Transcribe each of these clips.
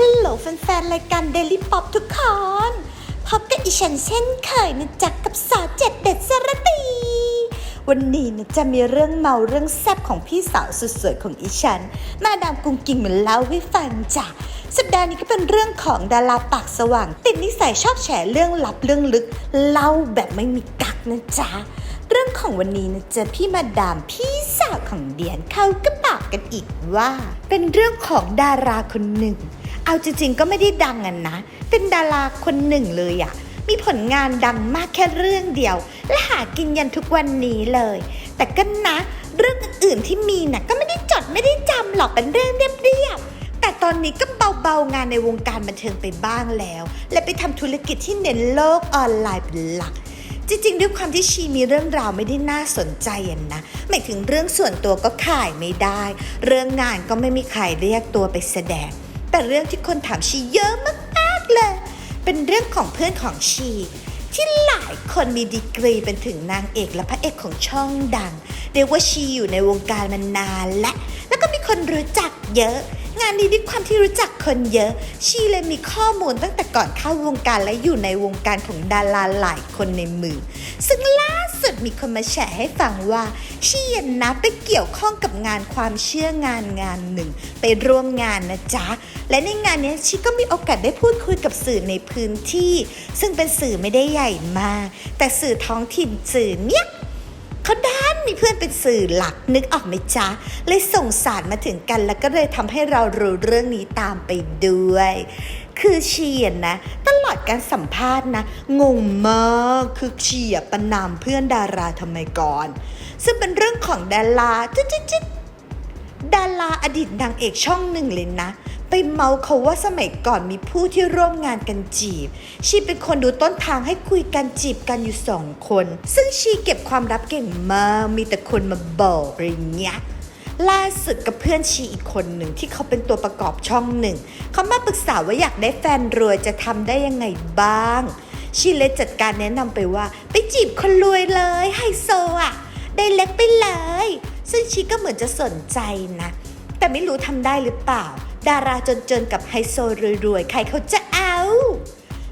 ฮัลโหลแฟนๆรายการ Daily Pop ทุกคน พบกับอีฉันเช่นเคยนะจ๊ะกับสาวเจ็ดเด็ดสรตี วันนี้นะจะมีเรื่องเมาเรื่องแซ่บของพี่สาวสุดสวยของอีฉัน มาดามกุ้งกิ่งมาเล่าให้ฟังจ้ะสัปดาห์นี้ก็เป็นเรื่องของดาราปากสว่าง ติดนิสัยชอบแฉเรื่องลับเรื่องลึก เล่าแบบไม่มีกักนะจ๊ะเรื่องของวันนี้นะจะพี่มาดามพี่สาวของเดียนเขาก็บอกกันอีกว่า เป็นเรื่องของดาราคนหนึ่ง เอาจริงๆก็ไม่ได้ดังอะนะ เป็นดาราคนหนึ่งเลยอะมีผลงานดังมากแค่เรื่องเดียว และหากินยันทุกวันนี้เลย แต่ก็นะ เรื่องอื่นๆที่มีน่ะก็ไม่ได้จดไม่ได้จำหรอกเป็นเรื่องเรียบๆแต่ตอนนี้ก็เบาๆงานในวงการบันเทิงไปบ้างแล้ว และไปทำธุรกิจที่เน้นโลกออนไลน์เป็นหลัก จริงๆ ด้วยความที่ชีมีเรื่องราวไม่ได้น่าสนใจอะนะหมายถึงเรื่องส่วนตัวก็ขายไม่ได้ เรื่องงานก็ไม่มีใครเรียกตัวไปแสดง แต่เรื่องที่คนถามชีเยอะมากๆเลย เป็นเรื่องของเพื่อนของชี ที่หลายคนมีดีกรีเป็นถึงนางเอกและพระเอกของช่องดัง เรียกว่าชีอยู่ในวงการมานานและ แล้วก็มีคนรู้จักเยอะ งานนี้ด้วยความที่รู้จักคนเยอะ ชีเลยมีข้อมูลตั้งแต่ก่อนเข้าวงการและอยู่ในวงการของดาราหลายคนในมือ ซึ่งล่าสุดมีคนมาแชร์ให้ฟังว่า ชียนนะไปเกี่ยวข้องกับงานความเชื่องานงานหนึ่ง ไปร่วมงานนะจ๊ะ และในงานนี้ชีก็มีโอกาสได้พูดคุยกับสื่อในพื้นที่ ซึ่งเป็นสื่อไม่ได้ใหญ่มาก แต่สื่อท้องถิ่นสื่อเนี้ยเขาด้าน มีเพื่อนเป็นสื่อหลักนึกออกไหมจ๊ะ เลยส่งสารมาถึงกันแล้วก็เลยทำให้เรารู้เรื่องนี้ตามไปด้วย คือเชียนนะ ตลอดการสัมภาษณ์นะ งงมากคือเชียประนามเพื่อนดาราทำไมก่อน ซึ่งเป็นเรื่องของดาราจิ๊ดจุดจิ๊ดดาราอดีตนางเอกช่องหนึ่งเลยนะ ไปเมาเขาว่าสมัยก่อนมีผู้ที่ร่วมงานกันจีบ ชีเป็นคนดูต้นทางให้คุยกันจีบกันอยู่สองคน ซึ่งชีเก็บความลับเก่งมาก มีแต่คนมาบอกอะไรเงี้ยล่าสุดกับเพื่อนชีอีกคนหนึ่งที่เขาเป็นตัวประกอบช่องหนึ่ง เขามาปรึกษาว่าอยากได้แฟนรวยจะทำได้ยังไงบ้าง ชีเลยจัดการแนะนำไปว่า ไปจีบคนรวยเลยไฮโซอะ ได้เล็กไปเลย ซึ่งชีก็เหมือนจะสนใจนะ แต่ไม่รู้ทำได้หรือเปล่า ดาราจนๆกับไฮโซรวยๆ ใครเขาจะเอา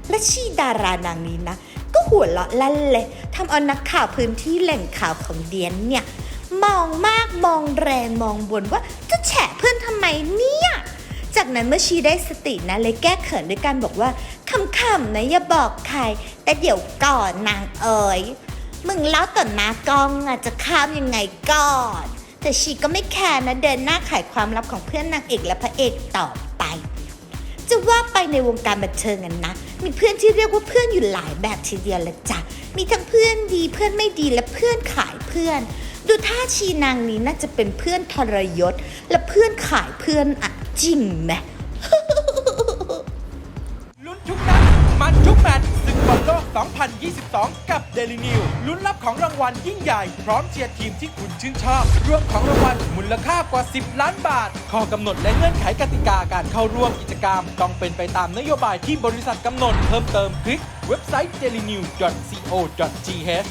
และชีดารานางนี้นะ ก็หัวเราะลั่นเลยทำเอานักข่าวพื้นที่แหล่งข่าวของเดียนเนี่ย มองมากมองแรงมองบนว่าจะแฉเพื่อนทำไมเนี่ย จากนั้นเมื่อชีได้สตินะเลยแก้เขินด้วยการบอกว่าคำๆนะอย่าบอกใคร แต่เดี๋ยวก่อนนางเอ๋ยมึงเล่าต่อหน้ากล้องอะจะข้ามยังไงก่อน แต่ชีก็ไม่แคร์นะเดินหน้าขายความลับของเพื่อนนางเอกและพระเอกต่อไป จะว่าไปในวงการบันเทิงกันนะ มีเพื่อนที่เรียกว่าเพื่อนอยู่หลายแบบทีเดียวละจ้ะมีทั้งเพื่อนดีเพื่อนไม่ดีและเพื่อนขายเพื่อน ดูท่าชีนางนี้น่าจะเป็นเพื่อนทรยศ และเพื่อนขายเพื่อนอะจริงไหม 2022 กับ Daily New ลุ้นรับของรางวัลยิ่งใหญ่ พร้อมเชียร์ทีมที่คุณชื่นชอบรวมของรางวัลมูลค่ากว่า 10 ล้านบาท ข้อกำหนดและเงื่อนไขกติกาการเข้าร่วมกิจกรรม ต้องเป็นไปตามนโยบายที่บริษัทกำหนดเพิ่มเติมคลิกเว็บไซต์ dailynew.co.th